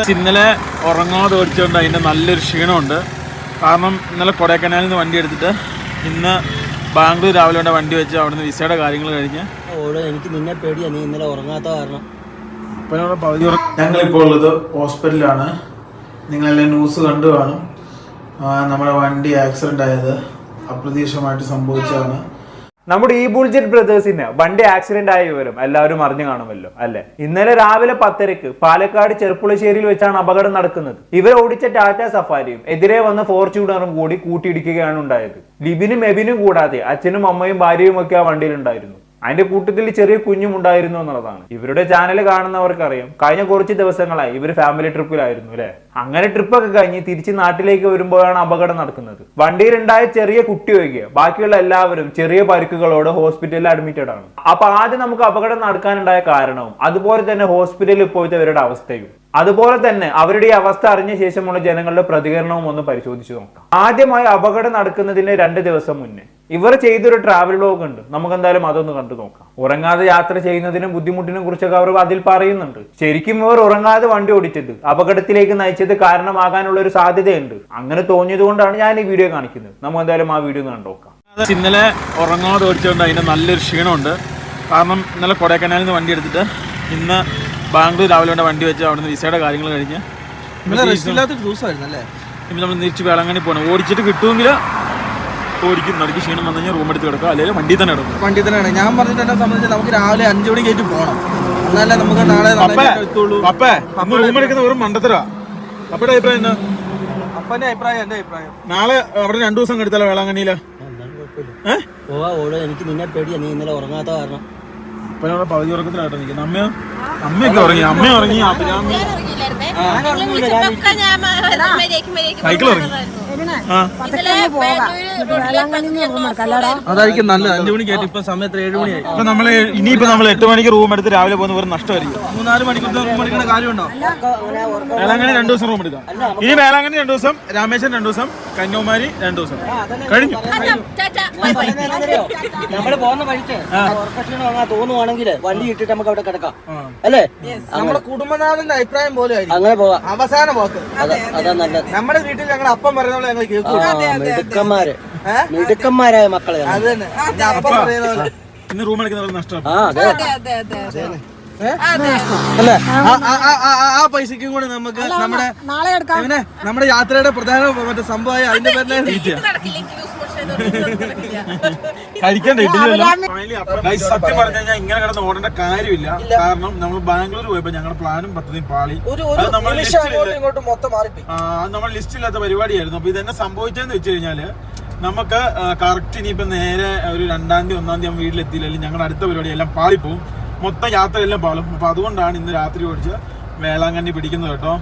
ഇന്നലെ ഉറങ്ങാതെ ഓടിച്ചുകൊണ്ട് അതിന്റെ നല്ലൊരു ക്ഷീണമുണ്ട്. കാരണം ഇന്നലെ കൊടൈക്കനാലിൽ നിന്ന് വണ്ടി എടുത്തിട്ട് ഇന്ന് ബാംഗ്ലൂർ രാവിലെ കൊണ്ട് വണ്ടി വെച്ച് അവിടുന്ന് വിസയുടെ കാര്യങ്ങൾ കഴിഞ്ഞ്. എനിക്ക് നിന്നെ പേടിയാ നീ ഇന്നലെ ഉറങ്ങാത്ത കാരണം. പകുതി ഞങ്ങളിപ്പോൾ ഉള്ളത് ഹോസ്പിറ്റലാണ് നിങ്ങളെല്ലാം ന്യൂസ് കണ്ടു കാണും. നമ്മുടെ വണ്ടി ആക്സിഡന്റ് ആയത് അപ്രതീക്ഷിതമായിട്ട് സംഭവിച്ചതാണ്. നമ്മുടെ ഈ ബുൾജറ്റ് ബ്രദേഴ്സിന് വണ്ടി ആക്സിഡന്റ് ആയ വിവരം എല്ലാവരും അറിഞ്ഞു കാണുമല്ലോ അല്ലെ? ഇന്നലെ രാവിലെ പത്തരക്ക് പാലക്കാട് ചെറുപ്പുളശ്ശേരിയിൽ വെച്ചാണ് അപകടം നടക്കുന്നത്. ഇവർ ഓടിച്ച ടാറ്റ സഫാരിയും എതിരെ വന്ന ഫോർച്യൂണറും കൂടി കൂട്ടിയിടിക്കുകയാണ് ഉണ്ടായത്. ലിബിനും എബിനും കൂടാതെ അച്ഛനും അമ്മയും ഭാര്യയും ഒക്കെ ആ വണ്ടിയിൽ ഉണ്ടായിരുന്നു അതിന്റെ കൂട്ടത്തിൽ ചെറിയ കുഞ്ഞും ഉണ്ടായിരുന്നു എന്നുള്ളതാണ്. ഇവരുടെ ചാനൽ കാണുന്നവർക്കറിയാം. കഴിഞ്ഞ കുറച്ച് ദിവസങ്ങളായി ഇവർ ഫാമിലി ട്രിപ്പിലായിരുന്നു അല്ലെ അങ്ങനെ ട്രിപ്പൊക്കെ കഴിഞ്ഞ് തിരിച്ച് നാട്ടിലേക്ക് വരുമ്പോഴാണ് അപകടം നടക്കുന്നത്. വണ്ടിയിലുണ്ടായ ചെറിയ കുട്ടി ഒഴികെ ബാക്കിയുള്ള എല്ലാവരും ചെറിയ പരുക്കുകളോട് ഹോസ്പിറ്റലിൽ അഡ്മിറ്റഡ് ആണ്. അപ്പൊ ആദ്യം നമുക്ക് അപകടം നടക്കാനുണ്ടായ കാരണവും അതുപോലെ തന്നെ ഹോസ്പിറ്റലിൽ പോയിട്ട് അവരുടെ അവസ്ഥയും. അതുപോലെ തന്നെ അവരുടെ ഈ അവസ്ഥ അറിഞ്ഞ ശേഷമുള്ള ജനങ്ങളുടെ പ്രതികരണവും ഒന്ന് പരിശോധിച്ചു നോക്കാം. ആദ്യമായി അപകടം നടക്കുന്നതിന് രണ്ട് ദിവസം മുന്നേ ഇവർ ചെയ്തൊരു ട്രാവൽ ലോഗ് ഉണ്ട്. നമുക്ക് എന്തായാലും അതൊന്ന് കണ്ടു നോക്കാം. ഉറങ്ങാതെ യാത്ര ചെയ്യുന്നതിനും ബുദ്ധിമുട്ടിനും കുറിച്ചൊക്കെ അവർ അതിൽ പറയുന്നുണ്ട്. ശരിക്കും ഇവർ ഉറങ്ങാതെ വണ്ടി ഓടിച്ചത് അപകടത്തിലേക്ക് നയിച്ചത് കാരണമാകാനുള്ള ഒരു സാധ്യതയുണ്ട്. അങ്ങനെ തോന്നിയത് കൊണ്ടാണ് ഞാൻ ഈ വീഡിയോ കാണിക്കുന്നത്. നമുക്ക് എന്തായാലും ആ വീഡിയോ ഒന്ന് കണ്ടു നോക്കാം. ഇന്നലെ ഉറങ്ങാതെ ഓടിച്ചുകൊണ്ട് അതിന് നല്ലൊരു ക്ഷീണമുണ്ട്. കാരണം ഇന്നലെ കൊടൈക്കനാലിൽ നിന്ന് വണ്ടി എടുത്തിട്ട് ഇന്ന് ബാംഗ്ലൂർ രാവിലെ കൊണ്ട് വണ്ടി വെച്ച് അവിടുന്ന് വിസയുടെ കാര്യങ്ങൾ കഴിഞ്ഞ് ഇന്നലെ ദിവസമായിരുന്നു അല്ലേ ഇപ്പം നമ്മൾ തിരിച്ച് വേളങ്ങനെ പോകണം. ഓടിച്ചിട്ട് കിട്ടുമെങ്കിൽ ഓടിക്കും നടുക്ക് ക്ഷീണം വന്നു കഴിഞ്ഞാൽ റൂം എടുത്ത് കിടക്കുക. അല്ലെങ്കിൽ വണ്ടി തന്നെ കിടക്കും. വണ്ടി തന്നെയാണ്. ഞാൻ പറഞ്ഞിട്ട് എന്നെ സംബന്ധിച്ച് നമുക്ക് രാവിലെ അഞ്ചു മണി കയറ്റി പോകണം എന്നാലേ നമുക്ക് നാളെ എത്തുള്ളൂ അപ്പേ അന്ന് റൂം എടുക്കുന്ന വെറും മണ്ടത്തര. അപ്പയുടെ അഭിപ്രായം എന്നാ അപ്പന്റെ അഭിപ്രായം എന്റെ അഭിപ്രായം. നാളെ അവിടെ രണ്ടു ദിവസം എടുത്താലോ വേളാങ്കണ്ണിയിൽ? പോവാ ഓൾ എനിക്ക് നിന്നെ പേടിയാ നീ ഇന്നലെ ഉറങ്ങാത്ത കാരണം അപ്പനവിടെ പകുതി ഉറക്കത്തിലായിട്ട് നിൽക്കുന്നത് അമ്മയോ അമ്മയൊക്കെ ഉറങ്ങി അമ്മ ഉറങ്ങി. അഭിരാമി സൈക്കിൾ ഇറങ്ങി ആ അതായിരിക്കും നല്ലത്. അഞ്ചു മണി കയറ്റി ഇപ്പൊ സമയത്ത് ഏഴ് മണിയായി. ഇപ്പൊ നമ്മൾ ഇനിയിപ്പോ നമ്മൾ എട്ട് മണിക്ക് റൂം എടുത്ത് രാവിലെ പോകുന്ന പോലെ നഷ്ടമായിരിക്കും. മൂന്നാൽ മണിക്കൂർ റൂം എടുക്കുന്ന കാര്യമുണ്ടോ? വേളാങ്കണ്ണി രണ്ടു ദിവസം റൂം എടുക്കാം. ഇനി വേളാങ്കണ്ണി രണ്ടു ദിവസം രാമേശ്വരം രണ്ടു ദിവസം കന്യാകുമാരി രണ്ടു ദിവസം. കഴിഞ്ഞു? നമ്മൾ പോകുന്ന വഴിക്ക് തോന്നുവാണെങ്കിൽ വണ്ടി ഇട്ടിട്ട് നമുക്ക് അവിടെ കിടക്കാം. അല്ലേ? നമ്മുടെ കുടുംബനാഥന്റെ അഭിപ്രായം പോലെ അങ്ങനെ പോവാം അവസാന പോക്ക്. അതാ അതാ നല്ലത്. നമ്മുടെ വീട്ടിൽ ഞങ്ങൾ അപ്പം പറയുന്ന ഞങ്ങൾ മിടുക്കന്മാര്? മിടുക്കന്മാരായ മക്കളെ അത് തന്നെ. എന്റെ അപ്പം പറയുന്ന പോലെ ഇന്ന് റൂം എടുക്കുന്നവർ നഷ്ടം ആ അതെ. അല്ലേ? ആ- പൈസക്കും കൂടെ നമുക്ക് നമ്മുടെ നമ്മുടെ യാത്രയുടെ പ്രധാന മറ്റേ സംഭവമായ അതിന്റെ പേരിലെ കഴിക്കണ്ട സത്യം പറഞ്ഞു കഴിഞ്ഞാൽ ഇങ്ങനെ കിടന്ന് ഓടേണ്ട കാര്യമില്ല. കാരണം നമ്മൾ ബാംഗ്ലൂർ പോയപ്പോ ഞങ്ങളുടെ പ്ലാനും പദ്ധതിയും പാളി. നമ്മൾ ലിസ്റ്റില്ലാത്ത പരിപാടിയായിരുന്നു. അപ്പൊ ഇതെന്നെ സംഭവിച്ചെന്ന് വെച്ച് കഴിഞ്ഞാൽ നമുക്ക് കറക്റ്റ് ഇനിയിപ്പോ നേരെ ഒരു രണ്ടാം തീയതി ഒന്നാം തീയതി വീട്ടിലെത്തിയില്ലെങ്കിൽ ഞങ്ങളുടെ അടുത്ത പരിപാടി എല്ലാം പാളിപ്പോവും. മൊത്തം യാത്രയെല്ലാം പാളും. അപ്പൊ അതുകൊണ്ടാണ് ഇന്ന് രാത്രി ഓടിച്ച് വേളാങ്കണ്ണി പിടിക്കുന്നത് കേട്ടോ.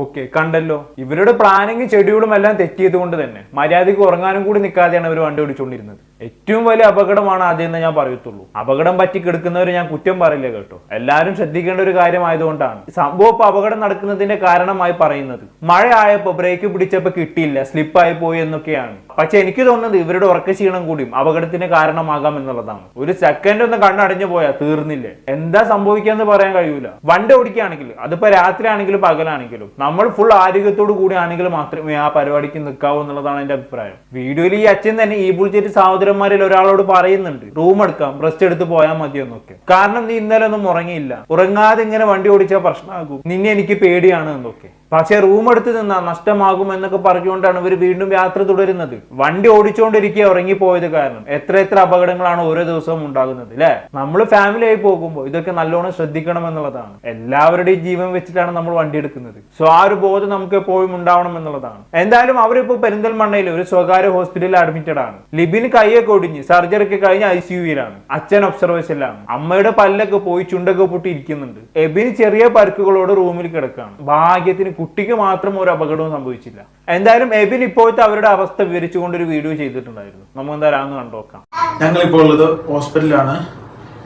ഓക്കെ കണ്ടല്ലോ. ഇവരുടെ പ്ലാനിങ് ഷെഡ്യൂളും എല്ലാം തെറ്റിയത് കൊണ്ട് തന്നെ മര്യാദയ്ക്ക് ഉറങ്ങാനും കൂടി നിൽക്കാതെയാണ് അവർ വണ്ടി ഓടിച്ചുകൊണ്ടിരുന്നത് ഏറ്റവും വലിയ അപകടമാണ് ആദ്യം ഞാൻ പറയത്തുള്ളൂ. അപകടം പറ്റി കിടക്കുന്നവരെ ഞാൻ കുറ്റം പറയില്ല കേട്ടോ. എല്ലാവരും ശ്രദ്ധിക്കേണ്ട ഒരു കാര്യമായതുകൊണ്ടാണ്. സംഭവം ഇപ്പൊ അപകടം നടക്കുന്നതിന്റെ കാരണമായി പറയുന്നത്. മഴ ആയപ്പോ ബ്രേക്ക് പിടിച്ചപ്പോ കിട്ടിയില്ല സ്ലിപ്പായി പോയി എന്നൊക്കെയാണ്. പക്ഷെ എനിക്ക് തോന്നുന്നത് ഇവരുടെ ഉറക്കക്ഷീണം കൂടിയും അപകടത്തിന് കാരണമാകാം എന്നുള്ളതാണ്. ഒരു സെക്കൻഡ് ഒന്ന് കണ്ണടഞ്ഞു പോയാൽ തീർന്നില്ലേ? എന്താ സംഭവിക്കാന്ന് പറയാൻ കഴിയൂല. വണ്ടി ഓടിക്കുകയാണെങ്കിൽ അതിപ്പോ രാത്രി ആണെങ്കിലും പകലാണെങ്കിലും നമ്മൾ ഫുൾ ആരോഗ്യത്തോടു കൂടി ആണെങ്കിൽ മാത്രമേ ആ പരിപാടിക്ക് നിൽക്കാവൂ എന്നുള്ളതാണ് എന്റെ അഭിപ്രായം. വീഡിയോയിൽ ഈ അച്ഛൻ തന്നെ ഈ ബുൾജെറ്റ് സഹോദരന്മാരിൽ ഒരാളോട് പറയുന്നുണ്ട് റൂം എടുക്കാം റെസ്റ്റ് എടുത്ത് പോയാൽ മതിയെന്നൊക്കെ. കാരണം നീ ഇന്നലെ ഒന്നും ഉറങ്ങിയില്ല. ഉറങ്ങാതെ ഇങ്ങനെ വണ്ടി ഓടിച്ചാൽ പ്രശ്നമാകും നിന്നെ എനിക്ക് പേടിയാണ് എന്നൊക്കെ. പക്ഷെ റൂം എടുത്ത് നിന്നാ നഷ്ടമാകും എന്നൊക്കെ പറഞ്ഞുകൊണ്ടാണ് ഇവർ വീണ്ടും യാത്ര തുടരുന്നത്. വണ്ടി ഓടിച്ചുകൊണ്ടിരിക്കുക ഉറങ്ങിപ്പോയത് കാരണം എത്ര എത്ര അപകടങ്ങളാണ് ഓരോ ദിവസവും ഉണ്ടാകുന്നത് അല്ലെ നമ്മൾ ഫാമിലി ആയി പോകുമ്പോൾ ഇതൊക്കെ നല്ലോണം ശ്രദ്ധിക്കണം എന്നുള്ളതാണ്. എല്ലാവരുടെയും ജീവൻ വെച്ചിട്ടാണ് നമ്മൾ വണ്ടി എടുക്കുന്നത്. സോ ആ ഒരു ബോധം നമുക്ക് എപ്പോഴും ഉണ്ടാവണം എന്നുള്ളതാണ്. എന്തായാലും അവരിപ്പോ പെരിന്തൽമണ്ണയിൽ ഒരു സ്വകാര്യ ഹോസ്പിറ്റലിൽ അഡ്മിറ്റഡ് ആണ്. ലിബിന് കൈയൊക്കെ ഒടിഞ്ഞ് സർജറി ഒക്കെ കഴിഞ്ഞ് ഐ സി യുയിലാണ് അച്ഛൻ ഒബ്സർവേഷനിലാണ് അമ്മയുടെ പല്ലൊക്കെ പോയി ചുണ്ടൊക്കെ പൊട്ടി ഇരിക്കുന്നുണ്ട് എബിന് ചെറിയ പരുക്കുകളോട് റൂമിൽ കിടക്കാണ്. ഭാഗ്യത്തിന് കുട്ടിക്ക് മാത്രം ഒരു അപകടവും സംഭവിച്ചില്ല. എന്തായാലും എബിൻ ഇപ്പോഴത്തെ അവരുടെ അവസ്ഥ വിവരിച്ചുകൊണ്ട് ഒരു വീഡിയോ ചെയ്തിട്ടുണ്ടായിരുന്നു. നമുക്ക് എന്തായാലും നോക്കാം. ഞങ്ങൾ ഇപ്പോൾ ഉള്ളത് ഹോസ്പിറ്റലിലാണ്.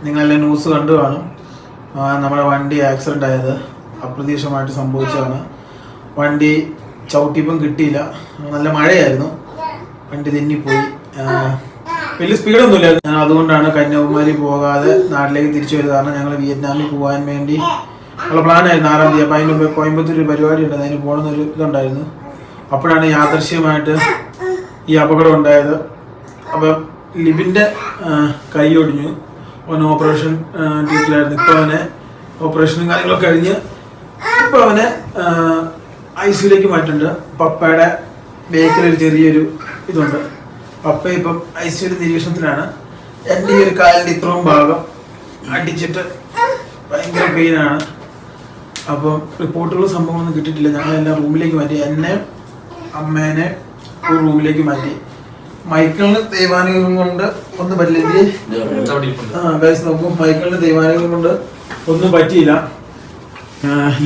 നിങ്ങളെല്ലാം ന്യൂസ് കണ്ടു കാണും. നമ്മുടെ വണ്ടി ആക്സിഡന്റ് ആയത് അപ്രതീക്ഷിതമായിട്ട് സംഭവിച്ചതാണ്. വണ്ടി ചവിട്ടിപ്പം കിട്ടിയില്ല. നല്ല മഴയായിരുന്നു. വണ്ടി തെന്നിപ്പോയി. വലിയ സ്പീഡൊന്നുമില്ല ഞാൻ അതുകൊണ്ടാണ് കന്യാകുമാരി പോകാതെ നാട്ടിലേക്ക് തിരിച്ചു വരുന്നത്. കാരണം ഞങ്ങൾ വിയറ്റ്നാമിൽ പോകാൻ വേണ്ടി ഉള്ള പ്ലാനായിരുന്നു ആറാം തീയതി. അപ്പം അതിന് മുമ്പ് കോയമ്പത്തൂർ ഒരു പരിപാടി ഉണ്ടായിരുന്നു അതിന് പോകണമെന്നൊരു ഇതുണ്ടായിരുന്നു. അപ്പോഴാണ് യാദൃശ്യമായിട്ട് ഈ അപകടം ഉണ്ടായത്. അപ്പം ലിബിന്റെ കൈ ഒടിഞ്ഞു. അവന് ഓപ്പറേഷൻ ഡ്യൂട്ടിയിലായിരുന്നു. ഇപ്പോൾ അവനെ ഓപ്പറേഷനും കാര്യങ്ങളൊക്കെ കഴിഞ്ഞ് ഇപ്പോൾ അവനെ ഐ സിയിലേക്ക് മാറ്റുന്നുണ്ട്. പപ്പയുടെ ബേക്കിൽ ഒരു ചെറിയൊരു ഇതുണ്ട്. പപ്പ ഇപ്പം ഐ സിയുടെ നിരീക്ഷണത്തിലാണ്. എന്റെ ഈ ഒരു കാലിന്റെ ഇത്രയും ഭാഗം അടിച്ചിട്ട് ഭയങ്കര പെയിനാണ് അപ്പം റിപ്പോർട്ടുകളും സംഭവങ്ങളൊന്നും കിട്ടിയിട്ടില്ല. ഞങ്ങളെല്ലാം റൂമിലേക്ക് മാറ്റി. എന്നെ അമ്മേനെ ഒരു റൂമിലേക്ക് മാറ്റി. മൈക്കിളിന് ദൈവാനുഗ്രഹം കൊണ്ട് ഒന്ന് പറ്റില്ലെങ്കിൽ ആ ഗൈസ് നോക്കും മൈക്കിളിന് ദൈവാനുഗ്രഹം കൊണ്ട് ഒന്നും പറ്റിയില്ല.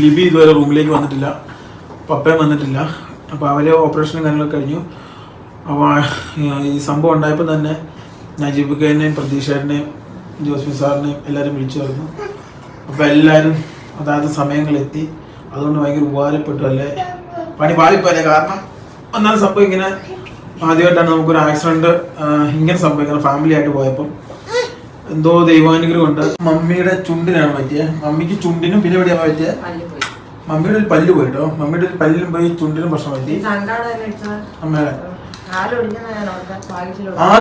ലിബി ഇതുവരെ റൂമിലേക്ക് വന്നിട്ടില്ല. പപ്പയും വന്നിട്ടില്ല. അപ്പോൾ അവരെ ഓപ്പറേഷനും കാര്യങ്ങളൊക്കെ കഴിഞ്ഞു. അപ്പോൾ ഈ സംഭവം ഉണ്ടായപ്പോൾ തന്നെ നജീബ് ഖേനെയും പ്രതീക്ഷേട്ടനെയും ജോസ്മി സാറിനെയും എല്ലാവരും വിളിച്ചു പറഞ്ഞു. അപ്പോൾ എല്ലാവരും അതായത് സമയങ്ങളെത്തി. അതുകൊണ്ട് ഭയങ്കര ഉപകാരപ്പെട്ടു അല്ലേ? പണി പാളിപ്പോയല്ലേ കാരണം? ഒന്നാമത് സംഭവം ഇങ്ങനെ ആദ്യമായിട്ടാണ് നമുക്കൊരു ആക്സിഡന്റ് ഇങ്ങനെ സംഭവിക്കുന്നത് ഫാമിലി ആയിട്ട് പോയപ്പോൾ എന്തോ ദൈവാനുഗ്രഹം ഉണ്ട്. മമ്മിയുടെ ചുണ്ടിനാണ് പറ്റിയത് മമ്മിക്ക് ചുണ്ടിനും പിന്നെ എവിടെയാണ് പറ്റിയത് മമ്മിയുടെ ഒരു പല്ല് പോയിട്ടോ? മമ്മിയുടെ ഒരു പല്ലിനും പോയി ചുണ്ടിനും പ്രശ്നം പറ്റി. അമ്മയുടെ ആ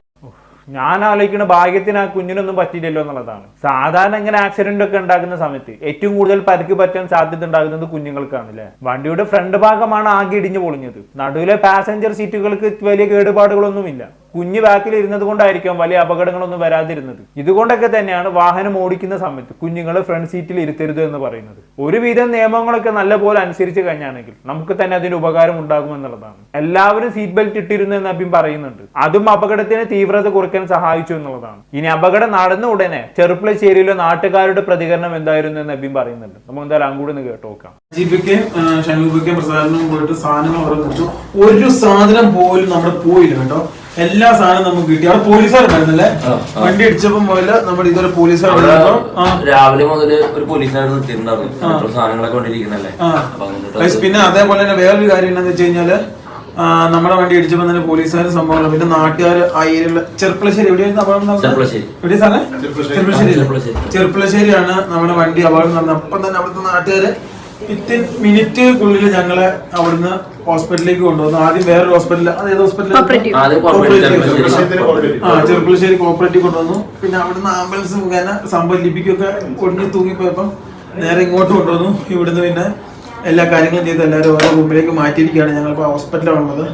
ഞാൻ ആലോചിക്കുന്ന ഭാഗ്യത്തിന് ആ കുഞ്ഞിനൊന്നും പറ്റിയില്ലല്ലോ എന്നുള്ളതാണ്. സാധാരണ ഇങ്ങനെ ആക്സിഡന്റ് ഒക്കെ ഉണ്ടാകുന്ന സമയത്ത് ഏറ്റവും കൂടുതൽ പരിക്ക് പറ്റാൻ സാധ്യത ഉണ്ടാകുന്നത് കുഞ്ഞുങ്ങൾക്കാണ് അല്ലേ? വണ്ടിയുടെ ഫ്രണ്ട് ഭാഗമാണ് ആകെ ഇടിഞ്ഞു പൊളിഞ്ഞത്. നടുവിലെ പാസഞ്ചർ സീറ്റുകൾക്ക് വലിയ കേടുപാടുകളൊന്നുമില്ല. കുഞ്ഞ് ബാക്കിൽ ഇരുന്നത് കൊണ്ടായിരിക്കും വലിയ അപകടങ്ങളൊന്നും വരാതിരുന്നത്. ഇതുകൊണ്ടൊക്കെ തന്നെയാണ് വാഹനം ഓടിക്കുന്ന സമയത്ത് കുഞ്ഞുങ്ങൾ ഫ്രണ്ട് സീറ്റിൽ ഇരുത്തരുത് എന്ന് പറയുന്നത്. ഒരുവിധം നിയമങ്ങളൊക്കെ നല്ലപോലെ അനുസരിച്ച് കഴിഞ്ഞാണെങ്കിൽ നമുക്ക് തന്നെ അതിന് ഉപകാരം ഉണ്ടാകും എന്നുള്ളതാണ്. എല്ലാവരും സീറ്റ് ബെൽറ്റ് ഇട്ടിരുന്നു എന്ന് അഭ്യം പറയുന്നുണ്ട്. അതും അപകടത്തിന് തീവ്രത കുറയ്ക്കാൻ സഹായിച്ചു എന്നുള്ളതാണ്. ഇനി അപകടം നടന്ന ഉടനെ ചെറുപ്പളശ്ശേരിയിലെ നാട്ടുകാരുടെ പ്രതികരണം എന്തായിരുന്നു എന്ന് അഭ്യം പറയുന്നുണ്ട്. നമുക്ക് എന്തായാലും അങ്ങോട്ട് ഒന്ന് കേട്ടു നോക്കാം. പോയിട്ട് ഒരു സാധനം പോലും നമ്മുടെ പോയില്ല കേട്ടോ. എല്ലാ സാധനവും നമുക്ക് കിട്ടി. അവിടെ പോലീസുകാരുണ്ടായിരുന്നല്ലേ? വണ്ടി അടിച്ചപ്പോ മുതൽ നമ്മുടെ ഇതൊരു പോലീസുകാർ ആ. രാവിലെ മുതൽ ഒരു പോലീസുകാർ നിർത്തിയിട്ടുണ്ടായിരുന്നു. സാധനങ്ങളൊക്കെ കൊണ്ടിരിക്കുന്നല്ലേ? പിന്നെ അതേപോലെ തന്നെ വേറൊരു കാര്യം എന്താണെന്ന് വെച്ച് കഴിഞ്ഞാൽ നമ്മുടെ വണ്ടി അടിച്ചപ്പോ തന്നെ പോലീസുകാരും സംഭവം പിന്നെ നാട്ടുകാർ ആ ഏരിയയിലുള്ള ചെർപ്പളശ്ശേരി എവിടെയായിരുന്നു അപകടം ചെർപ്പളശ്ശേരി. ചെർപ്പളശ്ശേരിയാണ് നമ്മുടെ വണ്ടി അപകടം നടന്നത്. അപ്പം തന്നെ അവിടുത്തെ നാട്ടുകാര് വിത്തിൻ മിനിറ്റുകൾക്കുള്ളിൽ ഞങ്ങളെ അവിടുന്ന് ഹോസ്പിറ്റലിലേക്ക് കൊണ്ടുവന്നു. ആദ്യം വേറൊരു ഹോസ്പിറ്റലിൽ അത് ഏത് ഹോസ്പിറ്റലിൽ. ആ ചെറുപ്പുളശ്ശേരി കോപ്പറേറ്റീവ് കൊണ്ടുവന്നു. പിന്നെ അവിടുന്ന് ആംബുലൻസ് മുഖേന സംഭവം ലിപിക്കൊക്കെ ഒടിഞ്ഞു തൂങ്ങിപ്പോയപ്പം നേരെ ഇങ്ങോട്ട് കൊണ്ടുവന്നു. ഇവിടുന്ന് പിന്നെ എല്ലാ കാര്യങ്ങളും ചെയ്ത് എല്ലാവരും ഓരോ റൂമിലേക്ക് മാറ്റിയിരിക്കുകയാണ്. ഞങ്ങളിപ്പോൾ ഹോസ്പിറ്റലാണുള്ളത്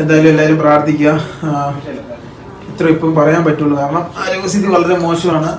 എന്തായാലും എല്ലാവരും പ്രാർത്ഥിക്കുക. ഇത്ര ഇപ്പം പറയാൻ പറ്റുള്ളൂ. കാരണം ആരോഗ്യസ്ഥിതി വളരെ മോശമാണ്.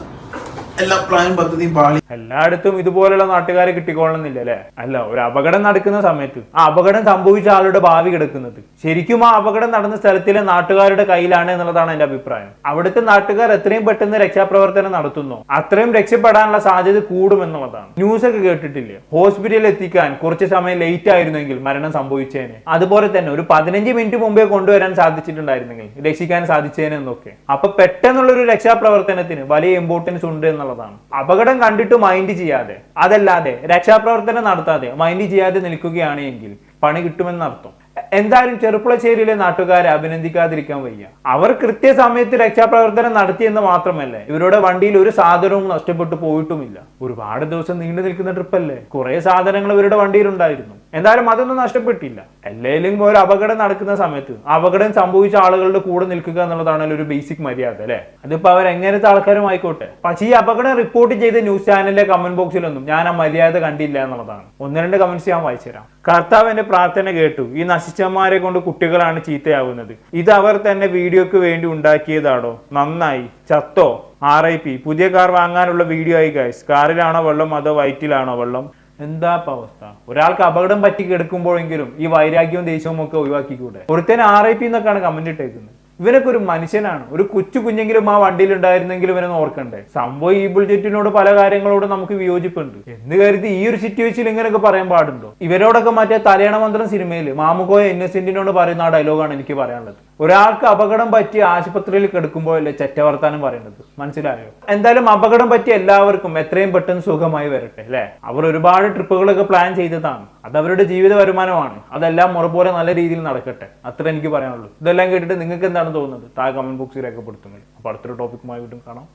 എല്ലാ പ്ലാനും പദ്ധതിയും പാളി എല്ലായിടത്തും ഇതുപോലുള്ള നാട്ടുകാരെ കിട്ടിക്കൊള്ളണമെന്നില്ല അല്ലെ? അല്ല ഒരു അപകടം നടക്കുന്ന സമയത്ത് ആ അപകടം സംഭവിച്ച ആളുടെ ഭാവി കിടക്കുന്നത്. ശരിക്കും ആ അപകടം നടന്ന സ്ഥലത്തിലെ നാട്ടുകാരുടെ കയ്യിലാണ് എന്നുള്ളതാണ് എന്റെ അഭിപ്രായം. അവിടുത്തെ നാട്ടുകാർ എത്രയും പെട്ടെന്ന് രക്ഷാപ്രവർത്തനം നടത്തുന്നു. അത്രയും രക്ഷപ്പെടാനുള്ള സാധ്യത കൂടുമെന്നുള്ളതാണ്. ന്യൂസ് ഒക്കെ കേട്ടിട്ടില്ലേ? ഹോസ്പിറ്റലിൽ എത്തിക്കാൻ കുറച്ച് സമയം ലേറ്റ് ആയിരുന്നെങ്കിൽ മരണം സംഭവിച്ചേനെ. അതുപോലെ തന്നെ ഒരു പതിനഞ്ച് മിനിറ്റ് മുമ്പേ കൊണ്ടുവരാൻ സാധിച്ചിട്ടുണ്ടായിരുന്നെങ്കിൽ രക്ഷിക്കാൻ സാധിച്ചേനെ എന്നൊക്കെ. അപ്പൊ പെട്ടെന്നുള്ള ഒരു രക്ഷാപ്രവർത്തനത്തിന് വലിയ ഇമ്പോർട്ടൻസ് ഉണ്ട് എന്നുള്ളതാണ്. അപകടം കണ്ടിട്ട് മൈൻഡ് ചെയ്യാതെ അതല്ലാതെ രക്ഷാപ്രവർത്തനം നടത്താതെ മൈൻഡ് ചെയ്യാതെ നിൽക്കുകയാണ് എങ്കിൽ പണി കിട്ടുമെന്നർത്ഥം എന്തായാലും ചെറുപ്പുളശ്ശേരിയിലെ നാട്ടുകാരെ അഭിനന്ദിക്കാതിരിക്കാൻ വയ്യ. അവർ കൃത്യസമയത്ത് രക്ഷാപ്രവർത്തനം നടത്തിയെന്ന് മാത്രമല്ല ഇവരുടെ വണ്ടിയിൽ ഒരു സാധനവും നഷ്ടപ്പെട്ടു പോയിട്ടുമില്ല. ഒരുപാട് ദിവസം നീണ്ടു നിൽക്കുന്ന ട്രിപ്പല്ലേ കുറെ സാധനങ്ങൾ ഇവരുടെ വണ്ടിയിൽ ഉണ്ടായിരുന്നു. എന്തായാലും അതൊന്നും നഷ്ടപ്പെട്ടില്ല. എല്ലാവരും ഒരു അപകടം നടക്കുന്ന സമയത്ത് അപകടം സംഭവിച്ച ആളുകളുടെ കൂടെ നിൽക്കുക എന്നുള്ളതാണ് ഒരു ബേസിക് മര്യാദ അല്ലെ? അതിപ്പോ അവർ എങ്ങനത്തെ ആൾക്കാരും ആയിക്കോട്ടെ. പക്ഷേ ഈ അപകടം റിപ്പോർട്ട് ചെയ്ത ന്യൂസ് ചാനലിലെ കമന്റ് ബോക്സിലൊന്നും ഞാൻ ആ മര്യാദ കണ്ടില്ല എന്നുള്ളതാണ്. ഒന്ന് രണ്ട് കമന്റ്സ് ഞാൻ വായിച്ചുതരാം. കർത്താവ് എന്റെ പ്രാർത്ഥന കേട്ടു. ഈ നശിച്ചന്മാരെ കൊണ്ട് കുട്ടികളാണ് ചീത്തയാവുന്നത്. ഇത് അവർ തന്നെ വീഡിയോക്ക് വേണ്ടി ഉണ്ടാക്കിയതാണോ? നന്നായി. ചത്തോ? ആർ ഐ പി പുതിയ കാർ വാങ്ങാനുള്ള വീഡിയോ ആയി ഗൈസ് കാറിലാണോ വെള്ളം? അതോ വയറ്റിലാണോ വെള്ളം? എന്താ അവസ്ഥ ഒരാൾക്ക് അപകടം പറ്റി കിടക്കുമ്പോഴെങ്കിലും ഈ വൈരാഗ്യവും ദേഷ്യവും ഒക്കെ ഒഴിവാക്കിക്കൂടെ? ഒരുത്തൻ ആർ ഐ പി എന്നൊക്കെയാണ് കമന്റ് ഇട്ടേക്കുന്നത്. ഇവനൊക്കെ ഒരു മനുഷ്യനാണ്. ഒരു കൊച്ചു കുഞ്ഞെങ്കിലും ആ വണ്ടിയിൽ ഉണ്ടായിരുന്നെങ്കിൽ ഇവനെ ഓർക്കണ്ടേ? സംഭവം ഈ ബുൾജെറ്റിനോട് പല കാര്യങ്ങളോടും നമുക്ക് വിയോജിപ്പുണ്ട്. എന്ന് കരുതി ഈ ഒരു സിറ്റുവേഷനിൽ ഇങ്ങനെയൊക്കെ പറയാൻ പാടുണ്ടോ? ഇവരോടൊക്കെ മറ്റേ തലയണ മന്ത്രം സിനിമയിൽ മാമുക്കോയ ഇന്നസെന്റിനോട് പറയുന്ന ആ ഡയലോഗാണ് എനിക്ക് പറയാനുള്ളത്. ഒരാൾക്ക് അപകടം പറ്റി ആശുപത്രിയിൽ കിടക്കുമ്പോഴല്ലേ ചെറ്റവർത്താനം പറയുന്നത്? മനസ്സിലായോ? എന്തായാലും അപകടം പറ്റി എല്ലാവർക്കും എത്രയും പെട്ടെന്ന് സുഖമായി വരട്ടെ അല്ലെ? അവർ ഒരുപാട് ട്രിപ്പുകളൊക്കെ പ്ലാൻ ചെയ്തതാണ്. അത് അവരുടെ ജീവിത വരുമാനമാണ്. അതെല്ലാം മുറപോലെ നല്ല രീതിയിൽ നടക്കട്ടെ. അത്ര എനിക്ക് പറയാനുള്ളൂ. ഇതെല്ലാം കേട്ടിട്ട് നിങ്ങൾക്ക് എന്താണ് തോന്നുന്നത്? താഴെ കമന്റ് ബോക്സിൽ രേഖപ്പെടുത്തുന്നത്. അപ്പോൾ അടുത്തൊരു ടോപ്പിക്കുമായി വീണ്ടും കാണാം.